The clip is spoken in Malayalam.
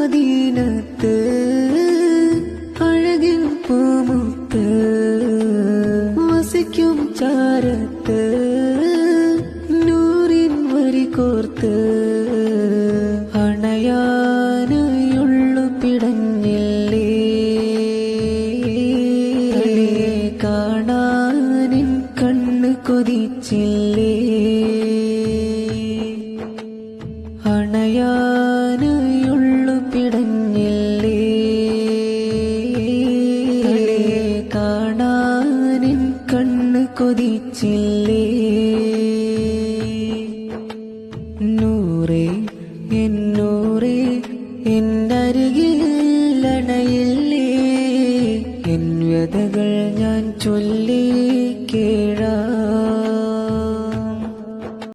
മദീനത്ത് അഴകിൻ പൂമുത്ത് വസിക്കും ചാരത്ത് നൂറിൻ വരി കോർത്ത് പിടഞ്ഞില്ലേ? കൊതിച്ചില്ലേ? അണയാനായുള്ളു കൊതിച്ചില്ലേ? നൂറേ എന്നൂറേ എൻ വ്യതകൾ ഞാൻ ചൊല്ലി കേഴാം